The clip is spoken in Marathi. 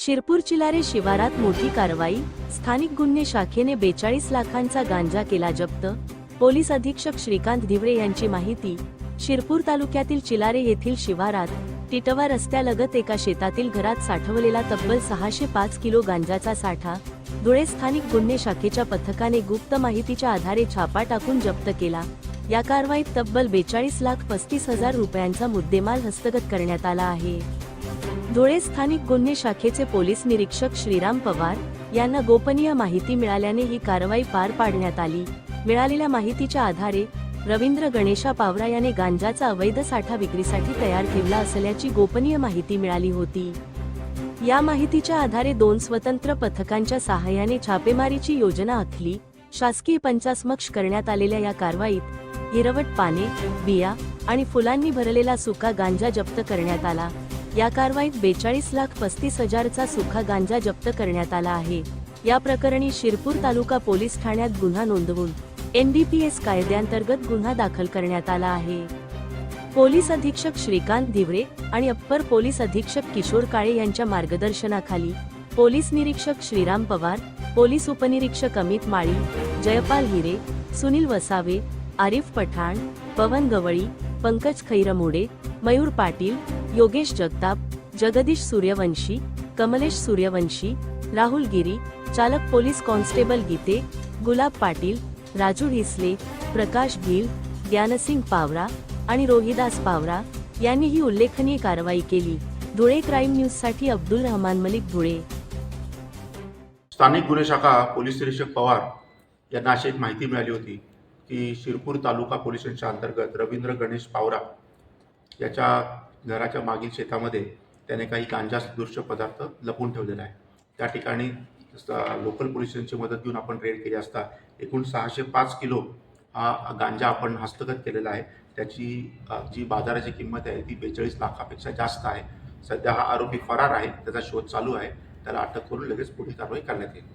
शिरपूर चिलारे शिवारात मोठी कारवाई स्थानिक गुन्हे शाखेने बेचाळीस लाखांचा गांजा केला जप्त पोलीस अधीक्षक श्रीकांत धिवरे यांची माहिती शिरपूर तालुक्यातील चिलारे येथील शिवारात टिटवा रस्त्यालगत एका शेतातील घरात साठवलेला तब्बल सहाशे पाच किलो गांजाचा साठा धुळे स्थानिक गुन्हे शाखेच्या पथकाने गुप्त माहितीच्या आधारे छापा टाकून जप्त केला. या कारवाईत तब्बल बेचाळीस लाख पस्तीस हजार रुपयांचा मुद्देमाल हस्तगत करण्यात आला आहे. धुळे स्थानिक गुन्हे शाखेचे पोलीस निरीक्षक श्रीराम पवार यांना गोपनीय माहिती मिळाल्याने ही कारवाई पार पाडण्यात आली. मिळालेल्या माहितीच्या आधारे रवींद्र गणेशा पावरा याने गांजाचा अवैध साठा विक्रीसाठी तयार ठेवला असल्याची गोपनीय माहिती मिळाली होती. या माहितीच्या आधारे दोन स्वतंत्र पथकांच्या सहाय्याने छापेमारीची योजना आखली. शासकीय पंचासमक्ष करण्यात आलेल्या या कारवाईत हिरवट पाने बिया आणि फुलांनी भरलेला सुका गांजा जप्त करण्यात आला. या कारवाईत बेचाळीस लाख पस्तीस हजारचा सुखा गांजा जप्त करण्यात आला आहे. या प्रकरणी शिरपूर तालुका पोलीस ठाण्यात गुन्हा नोंदवून एनडीपीएस कायद्यांतर्गत गुन्हा दाखल करण्यात आला आहे. पोलीस अधीक्षक श्रीकांत धिवरे आणि अप्पर पोलीस अधीक्षक किशोर काळे यांच्या मार्गदर्शनाखाली पोलीस निरीक्षक श्रीराम पवार पोलीस उपनिरीक्षक अमित माळी जयपाल हिरे सुनील वसावे आरिफ पठाण पवन गवळी पंकज खैरमोडे मयूर पाटील योगेश जगताप जगदीश सूर्यवंशी कमलेश सूर्यवंशी राहुल गिरी चालक पोलीस कॉन्स्टेबल गीते गुलाब पाटील राजू ढिसले प्रकाश गिल ज्ञानसिंग पावरा आणि रोहिदास पावरा यांनी ही उल्लेखनीय कारवाई केली. धुळे क्राईम न्यूजसाठी अब्दुल रहमान मलिक धुळे. स्थानिक गुन्हे शाखा पोलीस निरीक्षक पवार यांना अशी एक माहिती मिळाली होती की शिरपूर तालुका पोलिसांच्या अंतर्गत रवींद्र गणेश पावरा याच्या घराच्या मागील शेतामध्ये त्याने काही गांजा सदृश्य पदार्थ लपवून ठेवलेला आहे. त्या ठिकाणी लोकल पोलिसांची मदत घेऊन आपण रेड केली असता एकूण सहाशे पाच किलो हा गांजा आपण हस्तगत केलेला आहे. त्याची जी बाजाराची किंमत आहे ती बेचाळीस लाखापेक्षा जास्त आहे. सध्या हा आरोपी फरार आहे. त्याचा शोध चालू आहे. त्याला अटक करून लगेच पुढील कारवाई करण्यात येईल.